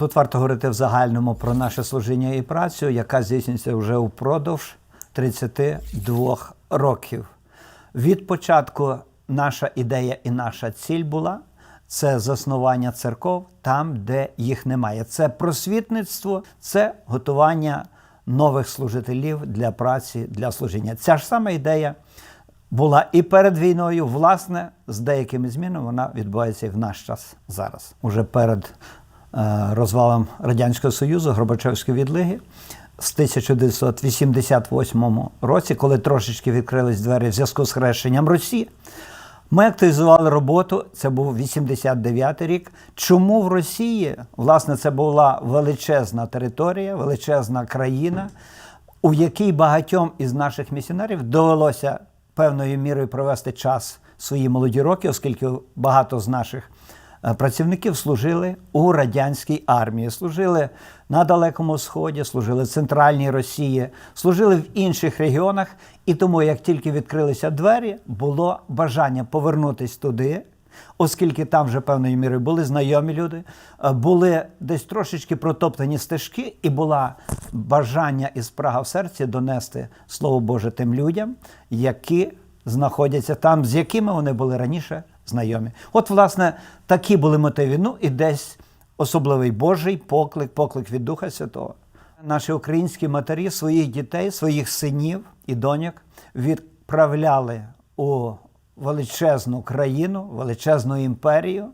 Тут варто говорити в загальному про наше служіння і працю, яка здійснюється вже впродовж 32 років. Від початку наша ідея і наша ціль була це заснування церков там, де їх немає. Це просвітництво, це готування нових служителів для праці, для служіння. Ця ж сама ідея була і перед війною, власне, з деякими змінами вона відбувається і в наш час зараз. Уже перед розвалом Радянського Союзу, Горбачовської відлиги. З 1988 році, коли трошечки відкрились двері в зв'язку з хрещенням Росії, ми активізували роботу. Це був 89 рік. Чому в Росії? Власне, це була величезна територія, величезна країна, у якій багатьом із наших місіонерів довелося певною мірою провести час свої молоді роки, оскільки багато з наших е, працівників служили у радянській армії, служили на Далекому Сході, служили в центральній Росії, служили в інших регіонах. І тому, як тільки відкрилися двері, було бажання повернутися туди. Оскільки там вже певною мірою були знайомі люди, е, були десь трошечки протоптані стежки, і була бажання і спрага в серці донести Слово Боже тим людям, які знаходяться там, з якими вони були раніше знайомі. От, власне, такі були мотиви. Ну і десь особливий Божий поклик, поклик від Духа Святого. Наші українські матері своїх дітей, своїх синів і доньок відправляли у величезну країну, величезну імперію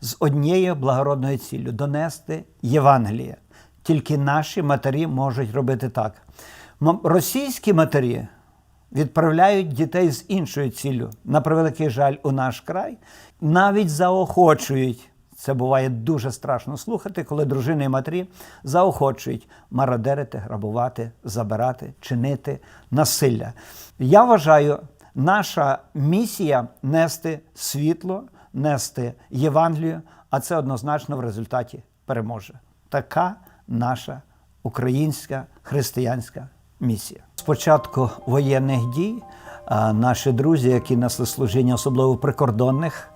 з однією благородною ціллю донести Євангеліє. Тільки наші матері можуть робити так. Російські матері відправляють дітей з іншою ціллю. На превеликий жаль, у наш край навіть заохочують. Це буває дуже страшно слухати, коли дружини і матері заохочують мародерити, грабувати, забирати, чинити насилля. Я вважаю, наша місія нести світло, нести Євангелію, а це однозначно в результаті переможе. Така наша українська християнська місія. Спочатку воєнних дій наші друзі, які несли служіння, особливо в прикордонних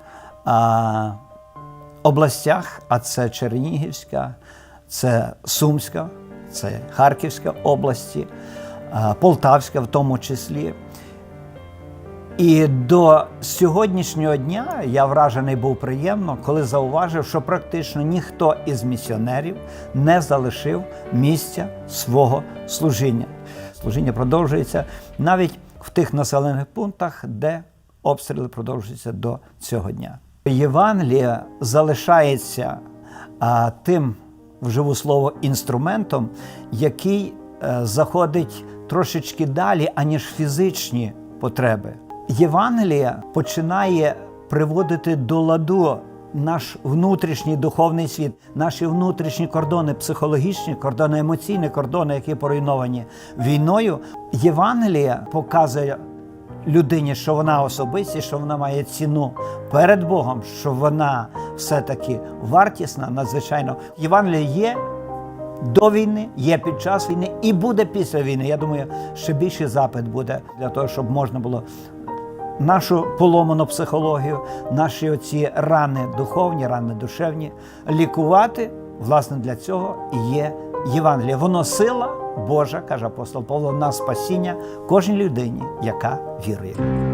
областях, а це Чернігівська, це Сумська, це Харківська області, Полтавська в тому числі. І до сьогоднішнього дня я вражений був приємно, коли зауважив, що практично ніхто із місіонерів не залишив місця свого служіння. Служіння продовжується навіть в тих населених пунктах, де обстріли продовжуються до цього дня. Євангелія залишається а, тим вживу слово інструментом, який е, заходить трошечки далі, аніж фізичні потреби. Євангелія починає приводити до ладу наш внутрішній духовний світ, наші внутрішні кордони, психологічні кордони, емоційні кордони, які поруйновані війною. Євангелія показує людині, що вона особистість, що вона має ціну перед Богом, що вона все-таки вартісна, надзвичайно. Євангелія є до війни, є під час війни і буде після війни. Я думаю, ще більший запит буде для того, щоб можна було нашу поломану психологію, наші оці рани духовні, рани душевні лікувати. Власне, для цього і є Євангеліє. Воно сила Божа, каже апостол Павло, на спасіння кожній людині, яка вірує.